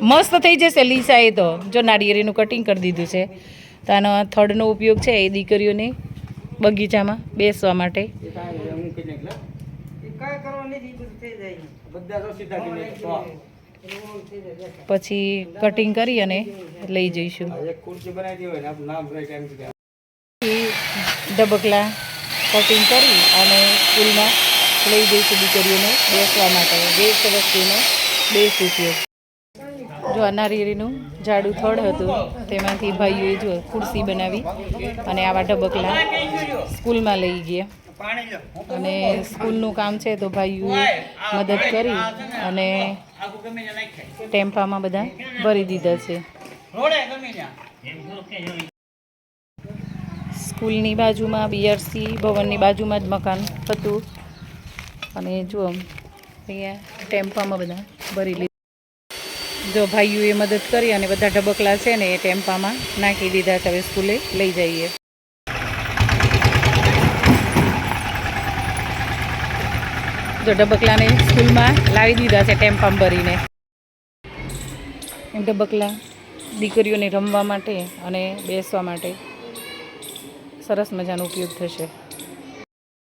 મસ્ત થઈ જશે લીસા એ તો. જો નાળિયેરીનું કટિંગ કરી દીધું છે. તો આનો થડનો ઉપયોગ છે એ દીકરીઓને બગીચામાં બેસવા માટે. પછી કટિંગ કરી અને લઈ જઈશું. ડબકલા કટિંગ કરી અને સ્કૂલમાં લઈ જઈશું દીકરીઓને બેસવા માટે. વેસ્ટ વસ્તુનો બેસ્ટ રૂપિયા જો આ ઝાડુ થડ હતું, તેમાંથી ભાઈઓએ જો ખુરશી બનાવી અને આવા ઢબકલા સ્કૂલમાં લઈ ગયા. અને સ્કૂલનું કામ છે તો ભાઈઓએ મદદ કરી અને ટેમ્પામાં બધા ભરી દીધા છે. સ્કૂલની બાજુમાં, બીઆરસી ભવનની બાજુમાં જ મકાન હતું. અને જુઓ, અહીંયા ટેમ્પામાં બધા ભરી લીધું જો ભાઈઓએ મદદ કરી અને બધા ઢબકલા છે ને એ ટેમ્પામાં નાખી દીધા છે. હવે સ્કૂલે લઈ જઈએ. જો ડબકલાને સ્કૂલમાં લાવી દીધા છે ટેમ્પામાં ભરીને. ડબકલા દીકરીઓને રમવા માટે અને બેસવા માટે સરસ મજાનો ઉપયોગ થશે.